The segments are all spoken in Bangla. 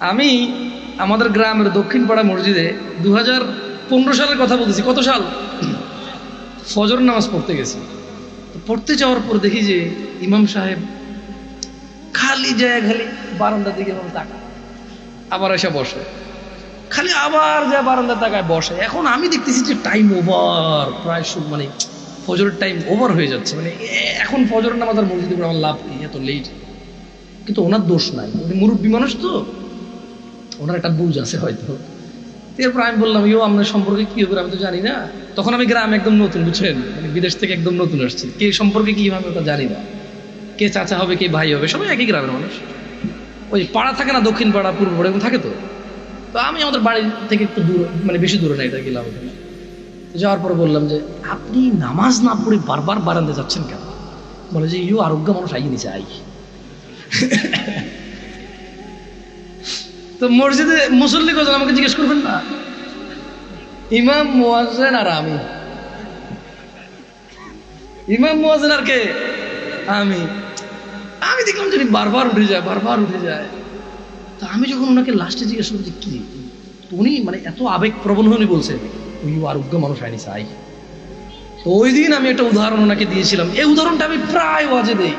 আমি আমাদের গ্রামের দক্ষিণ পাড়া মসজিদে দু হাজার পনেরো সালের কথা বলতেছি। কত সাল? ফজর নামাজ পড়তে গেছি। পড়তে যাওয়ার পর দেখি যে ইমাম সাহেব খালি যায় খালি বারান্দার দিকে তাকায়। আবার এসে বসে। খালি আবার যায় বারান্দার তাকায় বসে। এখন আমি দেখতেছি যে টাইম ওভার প্রায় সব মানে ফজরের টাইম ওভার হয়ে যাচ্ছে। মানে এখন ফজরের নামাজ আর মসজিদে আমার লাভ কি? এত লেট কিন্তু ওনার দোষ নাই। মুরব্বী মানুষ তো। ওনার একটা বুঝ আছে হয়তো। এরপর আমি বললাম ইও আপনার সম্পর্কে কি হবে? আমি তো জানি না। তখন আমি গ্রাম একদম নতুন, বুঝছেন? মানে বিদেশ থেকে একদম নতুন আসছি। কে সম্পর্কে কি হবে ওটা জানি না। কে চাচা হবে, কে ভাই হবে, সবাই একই গ্রামের মানুষ। ওই পাড়া থাকে না, দক্ষিণ পাড়া, পূর্ব পাড়া থাকে তো? তো আমি আমাদের বাড়ি থেকে একটু দূর মানে বেশি দূরে না, এটা গেলাম যাওয়ার পর বললাম যে, আপনি নামাজ না পড়ে বারবার বারান্দে যাচ্ছেন কেন? বলে যে ইউ আরোগ্য মানুষ আই নিচে আই তো মসজিদে মুসল্লি কজন? আমাকে জিজ্ঞেস করবেন না? ইমাম মুয়াজ্জেন আর আমি। ইমাম মোয়াজেন আর কে? আমি। আমি দেখলাম যে বারবার উঠে যায়, বারবার উঠে যায়। তা আমি যখন ওনাকে লাস্টে জিজ্ঞেস করলাম যে কি? উনি মানে এত আবেগ প্রবণ উনি বলছে ওই আরোগ্য মানুষ আইনি চাই তো ওই দিন আমি একটা উদাহরণ ওনাকে দিয়েছিলাম। এই উদাহরণটা আমি প্রায় ওয়াজে দেই।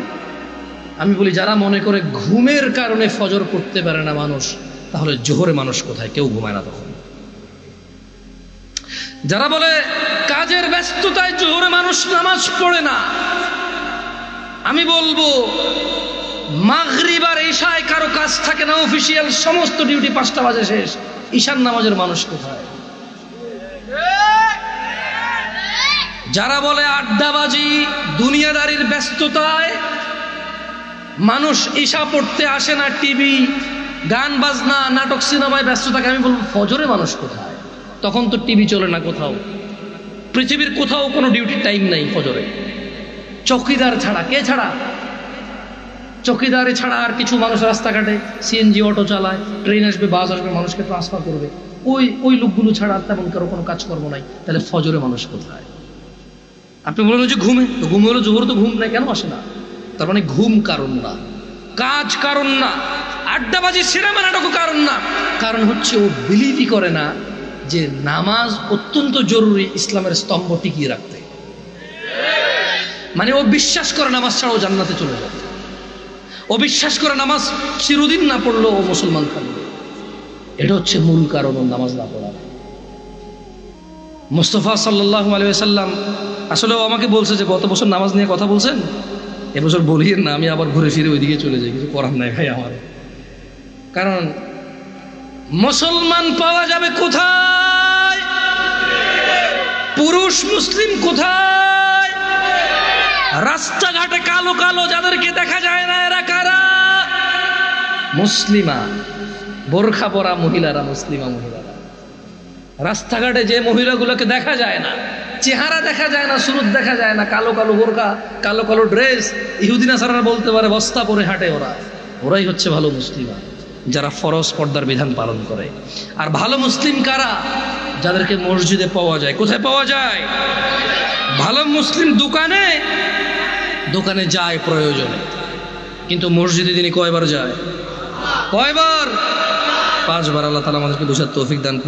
আমি বলি, যারা মনে করে ঘুমের কারণে ফজর করতে পারে না মানুষ তাহলে জোহরে মানুষ কোথায়? কেউ ঘুমায় না তখন। যারা বলে, কাজের ব্যস্ততায় জোহরে মানুষ নামাজ পড়ে না, আমি বলব, মাগরিব আর ঈশায় কারও কাজ থাকে না, অফিসিয়াল সমস্ত ডিউটি পাঁচটা বাজে শেষ। ঈশান নামাজের মানুষ কোথায়? যারা বলে, আড্ডাবাজি দুনিয়াদারির ব্যস্ততায় মানুষ ঈশা পড়তে আসে না, টিভি গান, বাজনা, নাটক, সিনেমায় ব্যস্ত থাকে আমি বলব, ফজরে মানুষ কোথায়? তখন তো টিভি চলে না কোথাও। পৃথিবীর কোথাও কোনো ডিউটির টাইম নাই ফজরে। চৌকিদার ছাড়া, কে ছাড়া? চৌকিদারে ছাড়া আর কিছু মানুষ রাস্তাঘাটে সিএনজি অটো চালায় ট্রেন আসবে বাস আসবে, মানুষকে ট্রান্সফার করবে। ওই ওই লোকগুলো ছাড়া আর তেমন কারও কোনো কাজকর্ম নাই। তাহলে ফজরে মানুষ কোথায়? আপনি বলেন যে ঘুমে, ঘুম হলো, জোহর তো ঘুম নাই, কেন আসে না? তার মানে ঘুম কারণ না। কাজ কারণ না। আড্ডাবাজি সিনেমা নাটকও কারণ না। কারণ হচ্ছে ও বিলিভই করে না যে নামাজ অত্যন্ত জরুরি ইসলামের স্তম্ভ টিকিয়ে রাখতে। মানে ও বিশ্বাস করে নামাজ ছাড়াও জান্নাতে চলে যাবে। ও বিশ্বাস করে নামাজ চিরদিন না পড়ল ও মুসলমান থাকবে। এটা হচ্ছে মূল কারণ ও নামাজ না পড়ার। মুস্তফা সাল্লাহ আলিয়াল্লাম আসলে ও আমাকে বলছে যে, গত বছর নামাজ নিয়ে কথা বলছেন? এবছর বলিয়েন না, আমি আবার ঘুরে ফিরে ওইদিকে চলে যাই, কিছু করার নাই ভাই আমার। কারণ মুসলমান পাওয়া যাবে কোথায়? পুরুষ, মুসলিম কোথায়? রাস্তাঘাটে কালো কালো যাদেরকে দেখা যায় না, এরা কারা? মুসলিমা, বোরখা পরা মহিলারা, মুসলিমা মহিলারা। রাস্তাঘাটে যে মহিলাগুলোকে দেখা যায় না, চেহারা দেখা যায় না, সুরত দেখা যায় না, কালো কালো বোরখা, কালো কালো ড্রেস, ইহুদিনা সারারা বলতে পারে বস্তা পরে হাঁটে ওরা। ওরাই হচ্ছে ভালো মুসলিমা। যারা ফরজ পর্দার বিধান পালন করে। আর ভালো মুসলিম কারা? যাদেরকে মসজিদে পাওয়া যায়। কোথায় পাওয়া যায়? ভালো মুসলিম দোকানে। দোকানে যায় প্রয়োজনে। কিন্তু মসজিদে তিনি কয়বার যায়? কয়বার? পাঁচবার। আল্লাহ তালা আমাদেরকে বুঝার তৌফিক দান